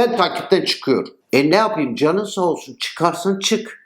Ben takipten çıkıyorum. E ne yapayım canın sağ olsun çıkarsan çık.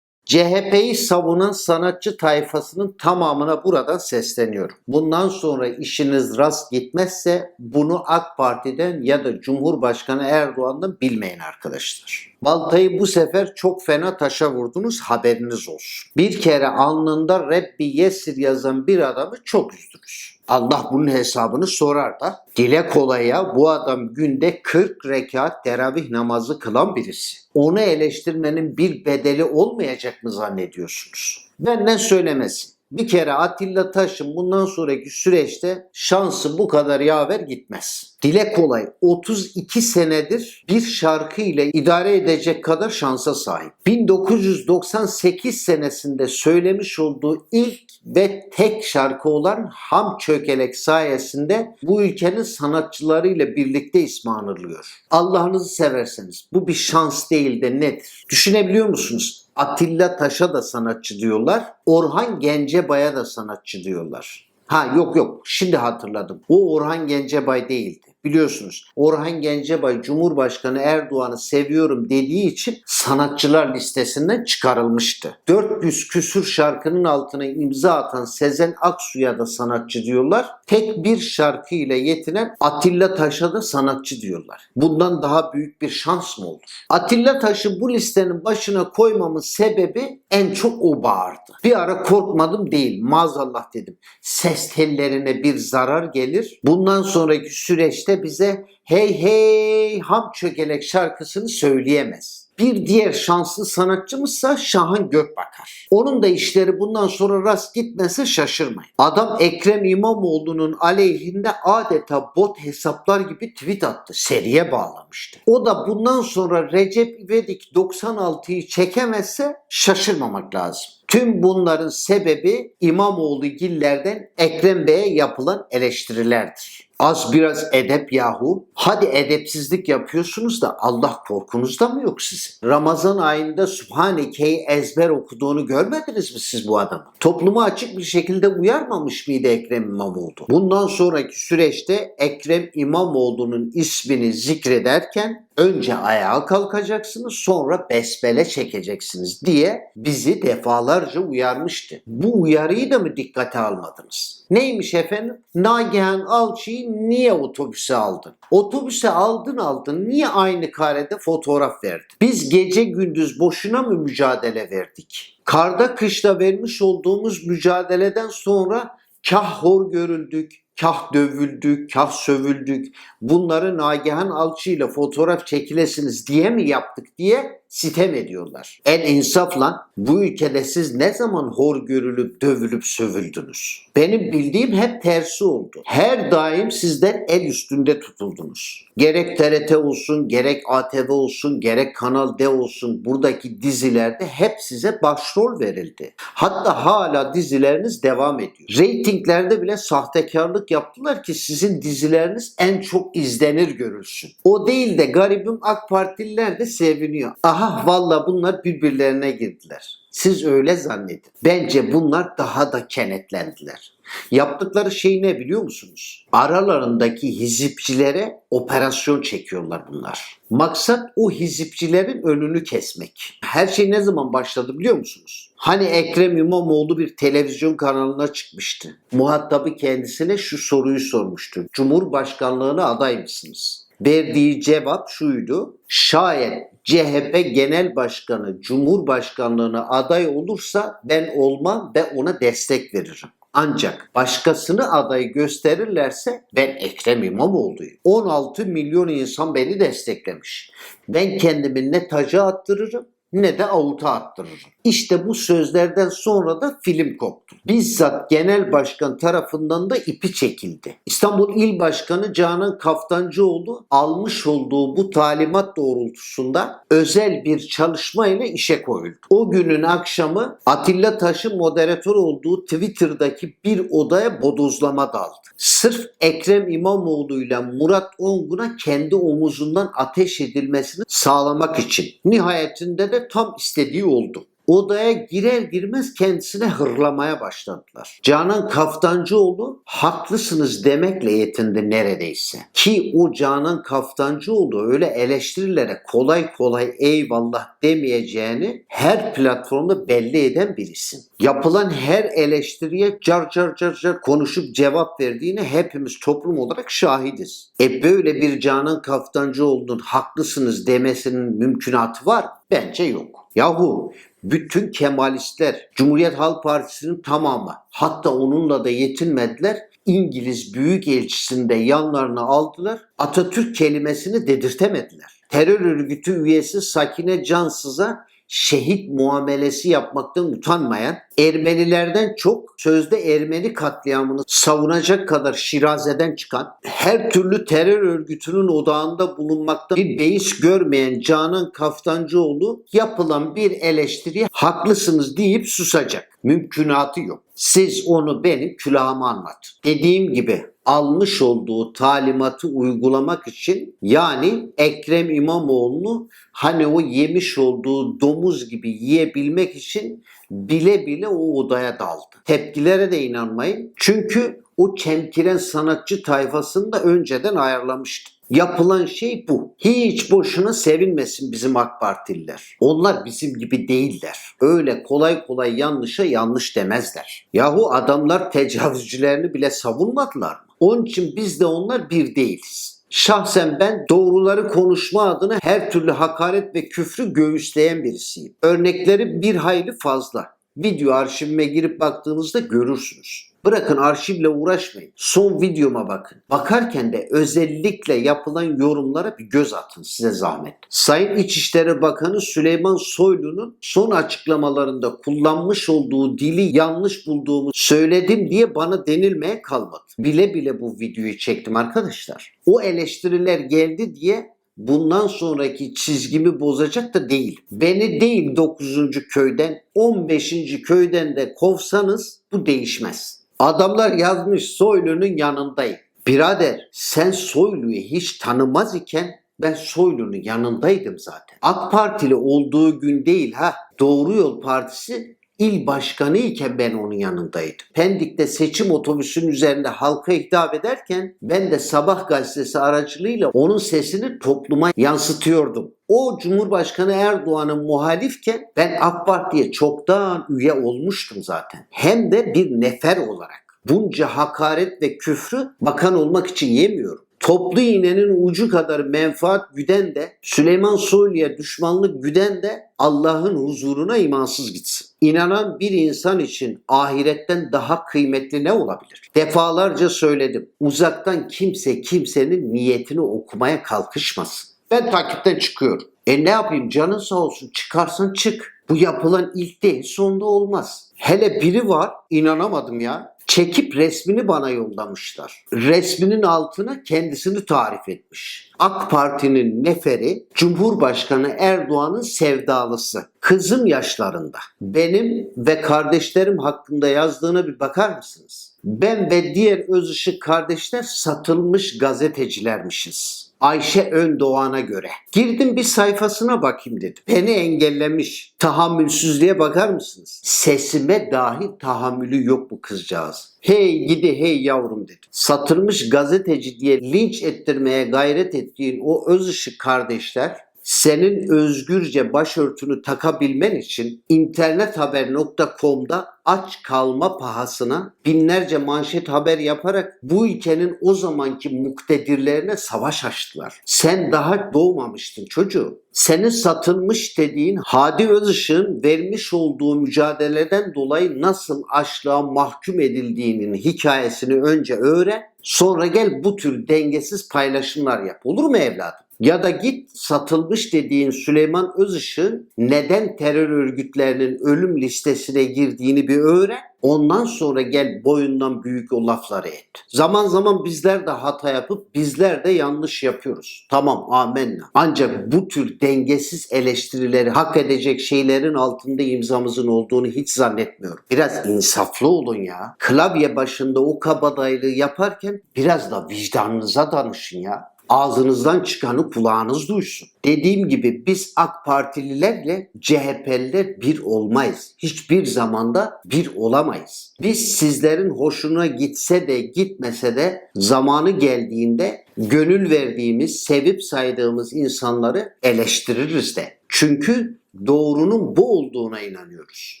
CHP'yi savunan sanatçı tayfasının tamamına buradan sesleniyorum. Bundan sonra işiniz rast gitmezse bunu AK Parti'den ya da Cumhurbaşkanı Erdoğan'dan bilmeyin arkadaşlar. Baltayı bu sefer çok fena taşa vurdunuz haberiniz olsun. Bir kere alnında Rabbi Yesir yazan bir adamı çok üzdünüz. Allah bunun hesabını sorar da. Dile kolaya bu adam günde 40 rekat teravih namazı kılan birisi. Onu eleştirmenin bir bedeli olmayacak mı zannediyorsunuz? Benden söylemesin. Bir kere Atilla Taş'ın bundan sonraki süreçte şansı bu kadar yaver gitmez. Dile kolay 32 senedir bir şarkı ile idare edecek kadar şansa sahip. 1998 senesinde söylemiş olduğu ilk ve tek şarkı olan Ham Çökelek sayesinde bu ülkenin sanatçılarıyla birlikte ismi anılıyor. Allah'ınızı severseniz bu bir şans değil de nedir? Düşünebiliyor musunuz? Atilla Taş'a da sanatçı diyorlar. Orhan Gencebay'a da sanatçı diyorlar. Ha yok yok şimdi hatırladım. O Orhan Gencebay değildi. Biliyorsunuz Orhan Gencebay Cumhurbaşkanı Erdoğan'ı seviyorum dediği için sanatçılar listesinden çıkarılmıştı. 400 küsür şarkının altına imza atan Sezen Aksu'ya da sanatçı diyorlar. Tek bir şarkı ile yetinen Atilla Taş'a da sanatçı diyorlar. Bundan daha büyük bir şans mı olur? Atilla Taş'ı bu listenin başına koymamın sebebi en çok o bağırdı. Bir ara korkmadım değil maazallah dedim. Ses tellerine bir zarar gelir. Bundan sonraki süreçte bize hey hey ham çökelek şarkısını söyleyemez. Bir diğer şanslı sanatçımızsa Şahan Gökbakar. Onun da işleri bundan sonra rast gitmese şaşırmayın. Adam Ekrem İmamoğlu'nun aleyhinde adeta bot hesaplar gibi tweet attı. Seriye bağlamıştı. O da bundan sonra Recep İvedik 96'yı çekemezse şaşırmamak lazım. Tüm bunların sebebi İmamoğlu gillerden Ekrem Bey'e yapılan eleştirilerdir. Az biraz edep yahu. Hadi edepsizlik yapıyorsunuz da Allah korkunuz da mı yok sizin? Ramazan ayında Subhaneke'yi ezber okuduğunu görmediniz mi siz bu adamı? Topluma açık bir şekilde uyarmamış mıydı Ekrem İmamoğlu? Bundan sonraki süreçte Ekrem İmamoğlu'nun ismini zikrederken önce ayağa kalkacaksınız sonra besmele çekeceksiniz diye bizi defalarca uyarmıştı. Bu uyarıyı da mı dikkate almadınız? Neymiş efendim? Nagihan Alçı'yı niye otobüse aldın? Otobüse aldın aldın niye aynı karede fotoğraf verdin? Biz gece gündüz boşuna mı mücadele verdik? Karda kışta vermiş olduğumuz mücadeleden sonra kah hor görüldük, kah dövüldük, kah sövüldük. Bunları Nagihan Alçı ile fotoğraf çekilesiniz diye mi yaptık diye sitem ediyorlar. El insafla bu ülkede siz ne zaman hor görülüp dövülüp sövüldünüz? Benim bildiğim hep tersi oldu. Her daim sizden el üstünde tutuldunuz. Gerek TRT olsun, gerek ATV olsun, gerek Kanal D olsun buradaki dizilerde hep size başrol verildi. Hatta hala dizileriniz devam ediyor. Ratinglerde bile sahtekarlık yaptılar ki sizin dizileriniz en çok izlenir görülsün. O değil de garibim AK Partililer de seviniyor. Aha valla bunlar birbirlerine girdiler. Siz öyle zannedin. Bence bunlar daha da kenetlendiler. Yaptıkları şey ne biliyor musunuz? Aralarındaki hizipçilere operasyon çekiyorlar bunlar. Maksat o hizipçilerin önünü kesmek. Her şey ne zaman başladı biliyor musunuz? Hani Ekrem İmamoğlu bir televizyon kanalına çıkmıştı. Muhatabı kendisine şu soruyu sormuştu. Cumhurbaşkanlığına aday mısınız? Verdiği cevap şuydu. Şayet CHP Genel Başkanı Cumhurbaşkanlığına aday olursa ben olmam ve ona destek veririm. Ancak başkasını aday gösterirlerse ben Ekrem İmamoğlu'yum. 16 milyon insan beni desteklemiş. Ben kendimi ne taca attırırım ne de avuta attırırım. İşte bu sözlerden sonra da film koptu. Bizzat genel başkan tarafından da ipi çekildi. İstanbul İl Başkanı Canan Kaftancıoğlu almış olduğu bu talimat doğrultusunda özel bir çalışma ile işe koyuldu. O günün akşamı Atilla Taş'ın moderatör olduğu Twitter'daki bir odaya bodozlama daldı. Sırf Ekrem İmamoğlu ile Murat Ongun'a kendi omuzundan ateş edilmesini sağlamak için. Nihayetinde de tam istediği oldu. Odaya girer girmez kendisine hırlamaya başladılar. Canan Kaftancıoğlu haklısınız demekle yetindi neredeyse. Ki o Canan Kaftancıoğlu öyle eleştirilere kolay kolay eyvallah demeyeceğini her platformda belli eden bir isim. Yapılan her eleştiriye car car car car konuşup cevap verdiğine hepimiz toplum olarak şahidiz. E böyle bir Canan Kaftancıoğlu'nun haklısınız demesinin mümkünatı var? Bence yok. Yahu bütün Kemalistler, Cumhuriyet Halk Partisi'nin tamamı hatta onunla da yetinmediler. İngiliz Büyükelçisini de yanlarına aldılar. Atatürk kelimesini dedirtemediler. Terör örgütü üyesi Sakine Cansız'a şehit muamelesi yapmaktan utanmayan, Ermenilerden çok sözde Ermeni katliamını savunacak kadar Şiraze'den çıkan, her türlü terör örgütünün odağında bulunmakta bir beis görmeyen Canan Kaftancıoğlu yapılan bir eleştiriye haklısınız deyip susacak. Mümkünatı yok. Siz onu benim külahıma anlatın. Dediğim gibi almış olduğu talimatı uygulamak için yani Ekrem İmamoğlu'nu hani o yemiş olduğu domuz gibi yiyebilmek için bile bile o odaya daldı. Tepkilere de inanmayın. Çünkü o çemkiren sanatçı tayfasını da önceden ayarlamıştı. Yapılan şey bu. Hiç boşuna sevinmesin bizim AK Partililer. Onlar bizim gibi değiller. Öyle kolay kolay yanlışa yanlış demezler. Yahu adamlar tecavüzcülerini bile savunmadılar mı? Onun için biz de onlar bir değiliz. Şahsen ben doğruları konuşma adına her türlü hakaret ve küfrü göğüsleyen birisiyim. Örnekleri bir hayli fazla. Video arşivime girip baktığınızda görürsünüz. Bırakın arşivle uğraşmayın. Son videoma bakın. Bakarken de özellikle yapılan yorumlara bir göz atın size zahmet. Sayın İçişleri Bakanı Süleyman Soylu'nun son açıklamalarında kullanmış olduğu dili yanlış bulduğumu söyledim diye bana denilmeye kalmadı. Bile bile bu videoyu çektim arkadaşlar. O eleştiriler geldi diye bundan sonraki çizgimi bozacak da değil. Beni değil 9. köyden 15. köyden de kovsanız bu değişmez. Adamlar yazmış Soylu'nun yanındayım. Birader sen Soylu'yu hiç tanımaz iken ben Soylu'nun yanındaydım zaten. AK Partili olduğu gün değil ha. Doğru Yol Partisi il başkanı iken ben onun yanındaydım. Pendik'te seçim otobüsünün üzerinde halka hitap ederken ben de Sabah gazetesi aracılığıyla onun sesini topluma yansıtıyordum. O Cumhurbaşkanı Erdoğan'ın muhalifken ben AK Parti'ye çoktan üye olmuştum zaten. Hem de bir nefer olarak. Bunca hakaret ve küfrü bakan olmak için yemiyorum. Toplu iğnenin ucu kadar menfaat güden de Süleyman Soylu'ya düşmanlık güden de Allah'ın huzuruna imansız gitsin. İnanan bir insan için ahiretten daha kıymetli ne olabilir? Defalarca söyledim. Uzaktan kimse kimsenin niyetini okumaya kalkışmasın. Ben takipten çıkıyorum. E ne yapayım canın sağ olsun çıkarsan çık. Bu yapılan ilk değil sonda olmaz. Hele biri var inanamadım ya. Çekip resmini bana yollamışlar. Resminin altına kendisini tarif etmiş. AK Parti'nin neferi Cumhurbaşkanı Erdoğan'ın sevdalısı. Kızım yaşlarında. Benim ve kardeşlerim hakkında yazdığına bir bakar mısınız? Ben ve diğer öz ışık kardeşler satılmış gazetecilermişiz. Ayşe Öndoğan'a göre. Girdim bir sayfasına bakayım dedim. Beni engellemiş. Tahammülsüzlüğe bakar mısınız? Sesime dahi tahammülü yok bu kızcağız. Hey gidi hey yavrum dedi. Satılmış gazeteci diye linç ettirmeye gayret ettiğin o öz ışık kardeşler senin özgürce başörtünü takabilmen için internethaber.com'da aç kalma pahasına binlerce manşet haber yaparak bu ülkenin o zamanki muktedirlerine savaş açtılar. Sen daha doğmamıştın çocuğum. Senin satılmış dediğin Hadi Özışık'ın vermiş olduğu mücadeleden dolayı nasıl açlığa mahkum edildiğinin hikayesini önce öğren. Sonra gel bu tür dengesiz paylaşımlar yap. Olur mu evladım? Ya da git satılmış dediğin Süleyman Özışık'ın neden terör örgütlerinin ölüm listesine girdiğini bir öğren. Ondan sonra gel boyundan büyük o lafları et. Zaman zaman bizler de hata yapıp bizler de yanlış yapıyoruz. Tamam amenna. Ancak bu tür dengesiz eleştirileri hak edecek şeylerin altında imzamızın olduğunu hiç zannetmiyorum. Biraz insaflı olun ya. Klavye başında o kabadayılığı yaparken biraz da vicdanınıza danışın ya. Ağzınızdan çıkanı kulağınız duysun. Dediğim gibi biz AK Partililerle CHP'liler bir olmayız. Hiçbir zamanda bir olamayız. Biz sizlerin hoşuna gitse de gitmese de zamanı geldiğinde gönül verdiğimiz, sevip saydığımız insanları eleştiririz de. Çünkü doğrunun bu olduğuna inanıyoruz.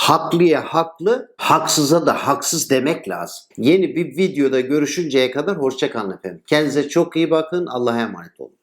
Haklıya haklı, haksıza da haksız demek lazım. Yeni bir videoda görüşünceye kadar hoşçakalın efendim. Kendinize çok iyi bakın. Allah'a emanet olun.